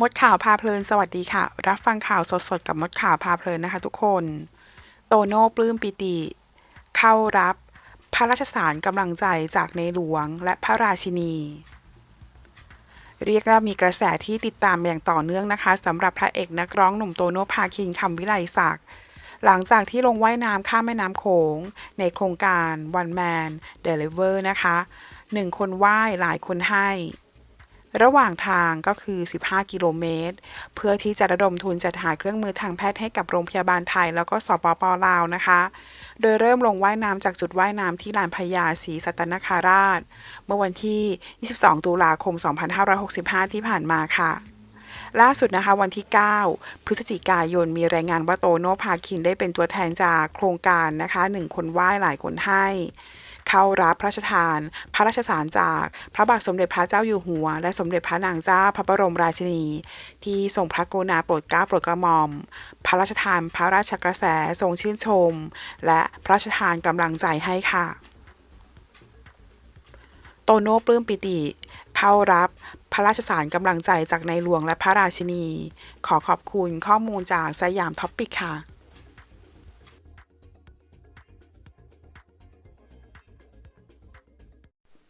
มดข่าวพาเพลินสวัสดีค่ะ รับฟังข่าวสดๆกับมดข่าวพาเพลินนะคะทุกคน โตโน่ปลื้มปิติ เข้ารับพระราชสารกำลังใจจากในหลวงและพระราชินี เรียกว่ามีกระแสที่ติดตามอย่างต่อเนื่องนะคะสำหรับพระเอกนักร้องหนุ่มโตโน่พาคินคำวิไลศักดิ์หลังจากที่ลงว่ายน้ำข้ามแม่น้ำโขง ในโครงการ One Man Deliver นะคะหนึ่งคนว่ายหลายคนให้ ระหว่างทางก็คือ 15 กิโลเมตร เพื่อที่จะระดมทุนจัดหาเครื่องมือทางแพทย์ให้กับโรงพยาบาลไทย แล้วก็สปปลาวนะคะ โดยเริ่มลงว่ายน้ำจากจุดว่ายน้ำที่ลานพญาศรีสัตนคาราช เมื่อวันที่ 22 ตุลาคม 2565 ที่ผ่านมาค่ะล่าสุดนะคะวันที่ 9 พฤศจิกายนมีรายงานว่าโตโน่พาคินได้เป็นตัวแทนจากโครงการนะคะหนึ่งคนไหว้หลายคนให้ เข้ารับพระราชทาน พระราชสารจากพระบาทสมเด็จพระเจ้าอยู่หัว และสมเด็จพระนางเจ้าพระบรมราชินี ที่ทรงพระกรุณาโปรดเกล้าโปรดกระหม่อม พระราชทานพระราชกระแสทรงชื่นชม และพระราชทานกำลังใจให้ค่ะ โตโน่ปลื้มปิติเข้ารับพระราชสารกำลังใจจากในหลวงและพระราชินี ขอขอบคุณข้อมูลจากสยามท็อปปิกค่ะ